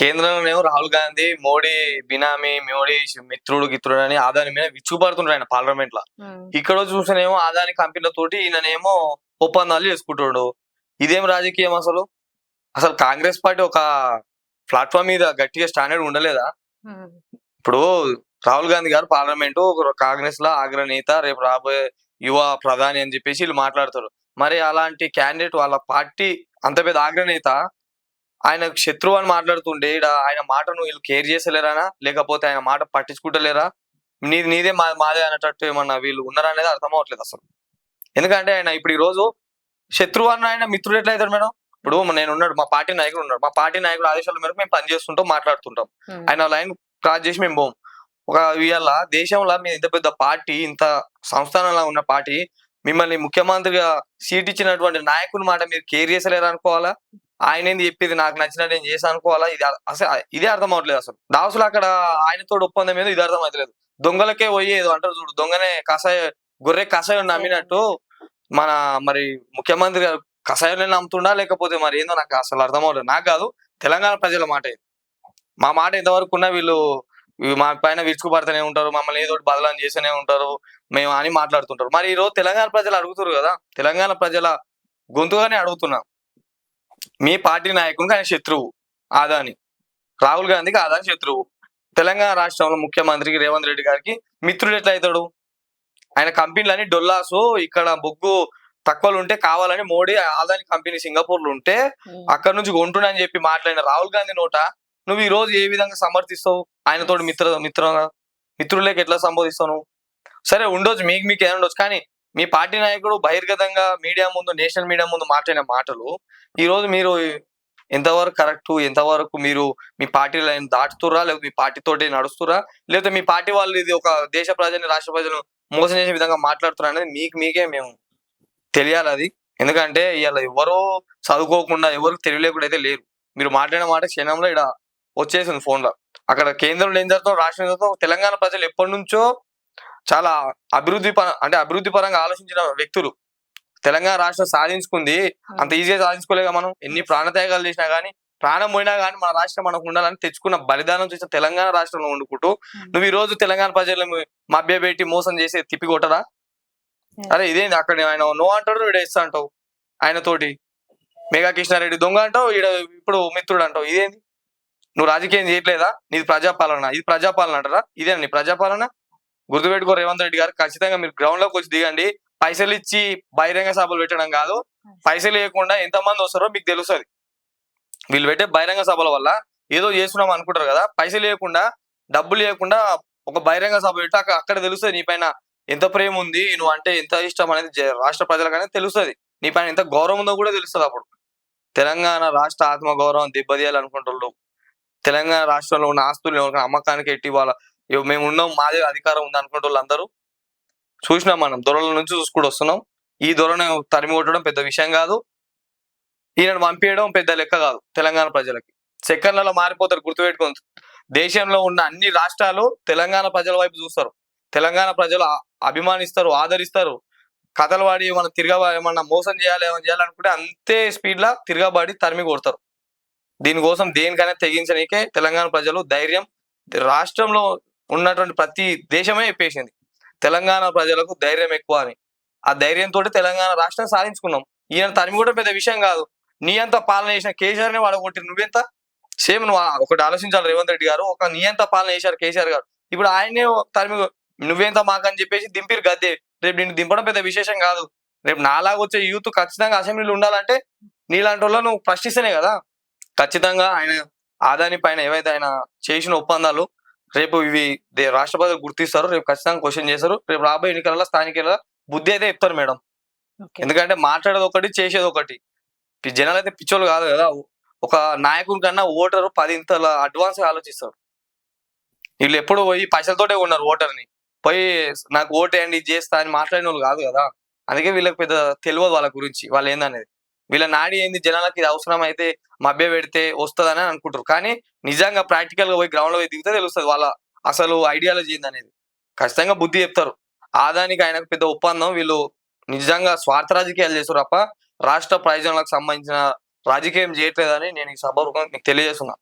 కేంద్రంలోనేమో రాహుల్ గాంధీ మోడీ బినామీ మోడీ మిత్రుడు గిత్రుడు అని ఆదాని మీద విచ్చుపడుతుండ్రు ఆయన పార్లమెంట్లో ఇక్కడ చూసినేమో ఆదాని కంపెనీలతోటి ఈయననేమో ఒప్పందాలు చేసుకుంటాడు. ఇదేం రాజకీయం అసలు? అసలు కాంగ్రెస్ పార్టీ ఒక ప్లాట్ఫామ్ మీద గట్టిగా స్టాండర్డ్ ఉండలేదా? ఇప్పుడు రాహుల్ గాంధీ గారు పార్లమెంటు కాంగ్రెస్లో అగ్రనేత రేపు రాబోయే యువ ప్రధాని అని చెప్పేసి వీళ్ళు మాట్లాడతారు. మరి అలాంటి క్యాండిడేట్ వాళ్ళ పార్టీ అంత పెద్ద అగ్రనేత ఆయన శత్రువు అని మాట్లాడుతుండే ఆయన మాటను వీళ్ళు కేర్ చేసలేరానా లేకపోతే ఆయన మాట పట్టించుకుంటలేరా? నీది నీదే మా మాదే అనేటట్టు ఏమన్నా వీళ్ళు ఉన్నారా అనేది అర్థం అవ్వట్లేదు అసలు. ఎందుకంటే ఆయన ఇప్పుడు ఈ రోజు శత్రువు అన్న ఆయన మిత్రుడు ఎట్లా అవుతాడు మేడం? ఇప్పుడు నేను ఉన్నాడు మా పార్టీ నాయకుడు ఉన్నాడు. మా పార్టీ నాయకుడు ఆదేశాల మేరకు మేము పనిచేస్తుంటాం మాట్లాడుతుంటాం. ఆయన లైన్ క్రాస్ చేసి మేము పోం. ఒక ఇవాళ దేశంలో మీ ఇంత పెద్ద పార్టీ ఇంత సంస్థానంలో ఉన్న పార్టీ మిమ్మల్ని ముఖ్యమంత్రిగా సీట్ ఇచ్చినటువంటి నాయకుని మాట మీరు కేర్ చేసలేరు అనుకోవాలా? ఆయన ఏంది చెప్పేది? నాకు నచ్చినట్టు నేను చేసి అనుకోవాలా? ఇది అసలు ఇదే అర్థం అవ్వట్లేదు అసలు. దాసులు అక్కడ ఆయనతో ఒప్పందం ఏదో ఇది అర్థం అవుతలేదు దొంగలకే పోయేదో అంటారు చూడు దొంగనే కషాయ గొర్రె కషాయం నమ్మినట్టు మన మరి ముఖ్యమంత్రి గారు కషాయం నమ్ముతుండా? లేకపోతే మరి ఏందో నాకు అసలు అర్థం అవ్వలేదు నాకు కాదు తెలంగాణ ప్రజల మాట. ఇది మా మాట ఎంతవరకు ఉన్నా వీళ్ళు మా పైన విరుచుకుపడుతూనే ఉంటారు మమ్మల్ని ఏదో ఒకటి చేస్తూనే ఉంటారు మేము అని మాట్లాడుతుంటారు. మరి ఈ రోజు తెలంగాణ ప్రజలు అడుగుతారు కదా? తెలంగాణ ప్రజల గొంతుగానే అడుగుతున్నాం. మీ పార్టీ నాయకునికి ఆయన శత్రువు. ఆదాని. రాహుల్ గాంధీకి ఆదాని శత్రువు. తెలంగాణ రాష్ట్రంలో ముఖ్యమంత్రికి రేవంత్ రెడ్డి గారికి మిత్రుడు ఎట్లా అవుతాడు ఆయన కంపెనీలని డొల్లాసు ఇక్కడ బొగ్గు తక్కువలు ఉంటే కావాలని మోడీ ఆదాని కంపెనీ సింగపూర్లో ఉంటే అక్కడ నుంచి కొంటున్నా అని చెప్పి మాట్లాడిన రాహుల్ గాంధీ నోట నువ్వు ఈ రోజు ఏ విధంగా సమర్థిస్తావు? ఆయనతో మిత్ర మిత్ర మిత్రులేకి ఎట్లా సంబోధిస్తావు సరే ఉండొచ్చు మీకు మీకు ఏమైనా ఉండొచ్చు కానీ మీ పార్టీ నాయకుడు బహిర్గతంగా మీడియా ముందు నేషనల్ మీడియా ముందు మాట్లాడిన మాటలు ఈ రోజు మీరు ఎంతవరకు కరెక్ట్ ఎంతవరకు మీరు మీ పార్టీ లైన్ దాటుతురా లేకపోతే మీ పార్టీ నడుస్తురా లేకపోతే మీ పార్టీ వాళ్ళు ఇది ఒక దేశ ప్రజల్ని రాష్ట్ర ప్రజలను మోసం చేసే విధంగా మాట్లాడుతున్నారు అనేది మీకు మీకే మేము తెలియాలి అది. ఎందుకంటే ఇవాళ ఎవరో చదువుకోకుండా ఎవరు తెలియలేకుండా అయితే లేరు. మీరు మాట్లాడిన మాట క్షణంలో ఇక్కడ వచ్చేసింది ఫోన్లో. అక్కడ కేంద్రంలో ఏం జరుగుతుందో రాష్ట్రం జరుగుతుందో తెలంగాణ ప్రజలు ఎప్పటి నుంచో చాలా అభివృద్ధి అంటే అభివృద్ధి పరంగా ఆలోచించిన వ్యక్తులు. తెలంగాణ రాష్ట్రం సాధించుకుంది. అంత ఈజీగా సాధించుకోలేగా మనం ఎన్ని ప్రాణత్యాగాలు చేసినా గానీ ప్రాణం పోయినా గానీ మన రాష్ట్రం మనకు ఉండాలని తెచ్చుకున్న బలిదానం చేసిన తెలంగాణ రాష్ట్రంలో వండుకుంటూ నువ్వు ఈ రోజు తెలంగాణ ప్రజలను మభ్యపెట్టి మోసం చేసి తిప్పి కొట్టరా అరే ఇదేంది అక్కడ ఆయన నో అంటాడు ఈడ ఇస్తా అంటావు ఆయన తోటి మెగా కృష్ణారెడ్డి దొంగ అంటావు ఈడ ఇప్పుడు మిత్రుడు అంటావు. ఇదేంది? నువ్వు రాజకీయం చేయట్లేదా? నీది ప్రజాపాలన ఇది ప్రజాపాలన అంటారా? ఇదేనా నీ ప్రజాపాలన? గుర్తుపెట్టుకో రేవంత్ రెడ్డి గారు ఖచ్చితంగా మీరు గ్రౌండ్లోకి వచ్చి దిగండి. పైసలు ఇచ్చి బహిరంగ సభలు పెట్టడం కాదు. పైసలు ఇవ్వకుండా ఎంతమంది వస్తారో మీకు తెలుస్తుంది. వీళ్ళు పెట్టే బహిరంగ సభల వల్ల ఏదో చేస్తున్నాం అనుకుంటారు కదా పైసలు ఇవ్వకుండా డబ్బులు ఇవ్వకుండా ఒక బహిరంగ సభ పెట్టి అక్కడ అక్కడ తెలుస్తుంది నీ పైన ఎంత ప్రేమ ఉంది నువ్వు అంటే ఎంత ఇష్టం అనేది రాష్ట్ర ప్రజలకనే తెలుస్తుంది. నీ పైన ఎంత గౌరవం ఉందో కూడా తెలుస్తుంది అప్పుడు. తెలంగాణ రాష్ట్ర ఆత్మ గౌరవం దెబ్బతీయాలనుకుంటున్నారు. తెలంగాణ రాష్ట్రంలో ఉన్న ఆస్తులు ఎవరికైనా అమ్మకానికి ఎట్టి వాళ్ళ ఇవ్వ మేము ఉన్నాం మాదే అధికారం ఉంది అనుకుంటే వాళ్ళందరూ చూసినాం మనం దొరల నుంచి చూసుకుంటూ వస్తున్నాం. ఈ దొరను తరిమి కొట్టడం పెద్ద విషయం కాదు. ఈయనను పంపించడం పెద్ద లెక్క కాదు తెలంగాణ ప్రజలకి. సెకండ్లలో మారిపోతారు గుర్తుపెట్టుకోండి దేశంలో ఉన్న అన్ని రాష్ట్రాలు తెలంగాణ ప్రజల వైపు చూస్తారు. తెలంగాణ ప్రజలు అభిమానిస్తారు ఆదరిస్తారు. కథలు వాడి ఏమన్నా తిరగా ఏమన్నా మోసం చేయాలి ఏమైనా చేయాలనుకుంటే అంతే స్పీడ్ లా తిరగబడి తరిమి కొడతారు. దీనికోసం దేనికైనా తెగించడానికే తెలంగాణ ప్రజలు ధైర్యం. రాష్ట్రంలో ఉన్నటువంటి ప్రతి దేశమే చెప్పేసింది. తెలంగాణ ప్రజలకు ధైర్యం ఎక్కువ అని. ఆ ధైర్యంతో తెలంగాణ రాష్ట్రం సాధించుకున్నాం. ఈయన తరిమి కూడా పెద్ద విషయం కాదు. నీ అంత పాలన చేసిన కేసీఆర్ని వాడగొట్టి నువ్వెంత? సేమ్ నువ్వు ఒకటి ఆలోచించాలి రేవంత్ రెడ్డి గారు. ఒక నీ అంత పాలన చేశారు కేసీఆర్ గారు. ఇప్పుడు ఆయనే తరిమి నువ్వెంత మాకని చెప్పేసి దింపిరు గద్దె. రేపు నిన్ను దింపడం పెద్ద విశేషం కాదు. రేపు నాలాగా వచ్చే యూత్ ఖచ్చితంగా అసెంబ్లీలో ఉండాలంటే నీలాంటి వాళ్ళు నువ్వు ప్రశ్నిస్తేనే కదా. ఖచ్చితంగా ఆయన ఆదాని పైన ఏవైతే ఆయన చేసిన ఒప్పందాలు రేపు ఇవి దే- రాష్ట్ర ప్రజలు గుర్తిస్తారు రేపు ఖచ్చితంగా క్వశ్చన్ చేస్తారు. రేపు రాబోయే ఎన్నికలలో స్థానిక బుద్ధి అయితే చెప్తారు మేడం. ఎందుకంటే మాట్లాడేది ఒకటి చేసేది ఒకటి. జనాలు అయితే పిచ్చోళ్ళు కాదు కదా. ఒక నాయకుని కన్నా ఓటరు పది ఇంతల అడ్వాన్స్ ఆలోచిస్తారు. వీళ్ళు ఎప్పుడు పోయి పైసలతోటే ఉన్నారు ఓటర్ని. పోయి నాకు ఓటేయండి చేస్తా అని మాట్లాడిన వాళ్ళు కాదు కదా. అందుకే వీళ్ళకి పెద్ద తెలియదు వాళ్ళ గురించి వాళ్ళు ఏందనేది. వీళ్ళ నాడి ఏంది? జనాలకి ఇది అవసరం అయితే మభ్య పెడితే వస్తుందని అనుకుంటారు. కానీ నిజంగా ప్రాక్టికల్గా పోయి గ్రౌండ్లో దిగితే తెలుస్తుంది వాళ్ళ అసలు ఐడియాలజీ ఏంది అనేది ఖచ్చితంగా బుద్ధి చెప్తారు. ఆదానికి ఆయనకు పెద్ద ఒప్పందం. వీళ్ళు నిజంగా స్వార్థ రాజకీయాలు చేస్తారు తప్ప రాష్ట్ర ప్రయోజనాలకు సంబంధించిన రాజకీయం చేయట్లేదని నేను ఈ సభ మీకు తెలియజేస్తున్నా.